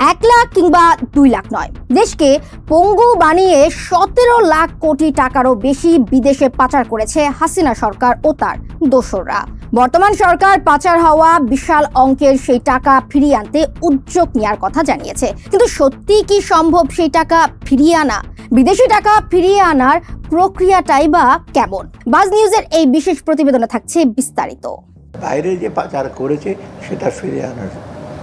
এক লাখ কিংবা দুই লাখ নয়। দেশকে পঙ্গু বানিয়ে সতেরো লাখ কোটি টাকারও বেশি বিদেশে পাচার করেছে হাসিনা সরকার ও তার দোসররা। বর্তমান সরকার পাচার হওয়া বিশাল অঙ্কের সেই টাকা ফিরিয়ে আনতে উদ্যোগ নেওয়ার কথা জানিয়েছে। কিন্তু সত্যি কি সম্ভব সেই টাকা ফিরিয়ে আনা? বিদেশি টাকা ফিরিয়ে আনার প্রক্রিয়াটাই বা কেমন? বাজ নিউজের এই বিশেষ প্রতিবেদনে থাকছে বিস্তারিত। বাইরে যে পাচার করেছে, সেটা ফিরিয়ে আনার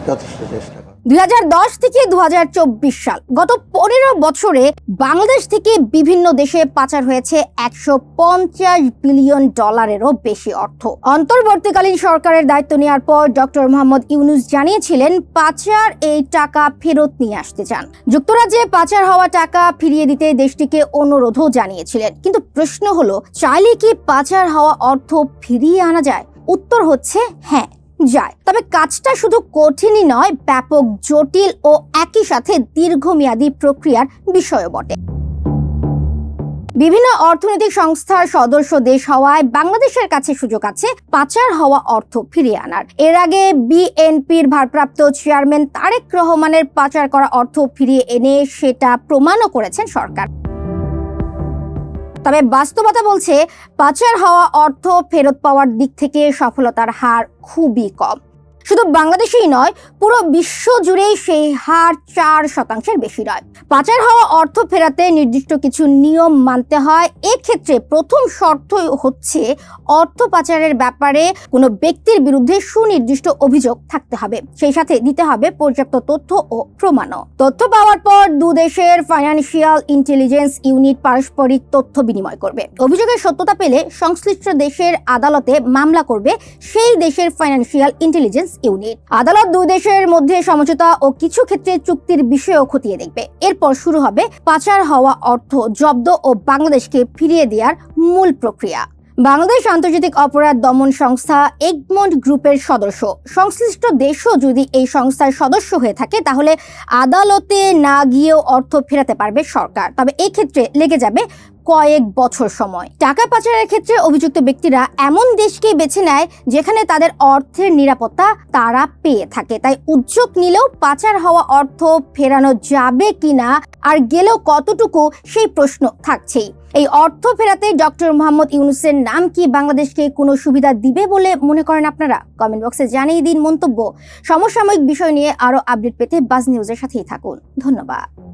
যথেষ্ট চেষ্টা দুই হাজার দশ থেকে দু হাজার চব্বিশ সাল। গত পনেরো বছরে বাংলাদেশ থেকে বিভিন্ন দেশে পাচার হয়েছে একশো পঞ্চাশ বিলিয়ন ডলারেরও বেশি অর্থ। অন্তর্বর্তীকালীন সরকারের দায়িত্ব নেওয়ার পর ডক্টর মোহাম্মদ ইউনুস জানিয়েছিলেন, পাচার এই টাকা ফেরত নিয়ে আসতে চান। যুক্তরাজ্যে পাচার হওয়া টাকা ফিরিয়ে দিতে দেশটিকে অনুরোধও জানিয়েছিলেন। কিন্তু প্রশ্ন হলো, চাইলে কি পাচার হওয়া অর্থ ফিরিয়ে আনা যায়? উত্তর হচ্ছে হ্যাঁ। যায়। তবে কাজটা শুধু কঠিনই নয়, ব্যাপক, জটিল ও একই সাথে দীর্ঘমেয়াদী প্রক্রিয়ার বিষয়ও বটে। বিভিন্ন অর্থনৈতিক সংস্থার সদস্য দেশ হওয়ায় বাংলাদেশের কাছে সুযোগ আছে পাচার হওয়া অর্থ ফিরিয়ে আনার। এর আগে বিএনপির ভারপ্রাপ্ত চেয়ারম্যান তারেক রহমানের পাচার করা অর্থ ফিরিয়ে এনে সেটা প্রমাণও করেছেন সরকার। তবে বাস্তবতা বলছে পাচার হওয়া অর্থ ফেরত পাওয়ার দিক থেকে সফলতার হার খুবই কম। শুধু বাংলাদেশেই নয়, পুরো বিশ্ব জুড়েই সেই হার চার শতাংশের বেশি নয়। পাচার হওয়া অর্থ ফেরাতে নির্দিষ্ট কিছু নিয়ম মানতে হয়। এক্ষেত্রে প্রথম শর্তই হচ্ছে অর্থ পাচারের ব্যাপারে কোনো ব্যক্তির বিরুদ্ধে সুনির্দিষ্ট অভিযোগ থাকতে হবে। সেই সাথে দিতে হবে পর্যাপ্ত তথ্য ও প্রমাণও। তথ্য পাওয়ার পর দু দেশের ফাইন্যান্সিয়াল ইন্টেলিজেন্স ইউনিট পারস্পরিক তথ্য বিনিময় করবে। অভিযোগের সত্যতা পেলে সংশ্লিষ্ট দেশের আদালতে মামলা করবে। সেই দেশের ফাইন্যান্সিয়াল ইন্টেলিজেন্স ইউনিট। আদালত দুই দেশের মধ্যে সমঝোতা ও কিছু ক্ষেত্রে চুক্তির বিষয়েও খতিয়ে দেখবে। এরপর শুরু হবে পাচার হওয়া অর্থ জব্দ ও বাংলাদেশকে ফিরিয়ে দেওয়ার মূল প্রক্রিয়া। বাংলাদেশ আন্তর্জাতিক অপরাধ দমন সংস্থা এগমন্ড গ্রুপের সদস্য। সংশ্লিষ্ট দেশও যদি এই সংস্থার সদস্য হয়ে থাকে, তাহলে আদালতে না গিয়েও অর্থ ফেরাতে পারবে সরকার। তবে এক্ষেত্রে লেগে যাবে কয়েক বছর সময়। টাকা পাচারের ক্ষেত্রে অভিযুক্ত ব্যক্তিরা এমন দেশকেই বেছে নেয় যেখানে তাদের অর্থের নিরাপত্তা তারা পেয়ে থাকে। তাই উদ্যোগ নিলেও পাচার হওয়া অর্থ ফেরানো যাবে কিনা আর গেলেও কতটুকু সেই প্রশ্ন থাকছেই। এই অর্থ ফেরাতে ডক্টর মোহাম্মদ ইউনুসের নাম কি বাংলাদেশকে কোনো সুবিধা দিবে বলে মনে করেন আপনারা? কমেন্ট বক্সে জানিয়ে দিন মন্তব্য। সমসাময়িক বিষয় নিয়ে আরও আপডেট পেতে বাজ নিউজের সাথেই থাকুন। ধন্যবাদ।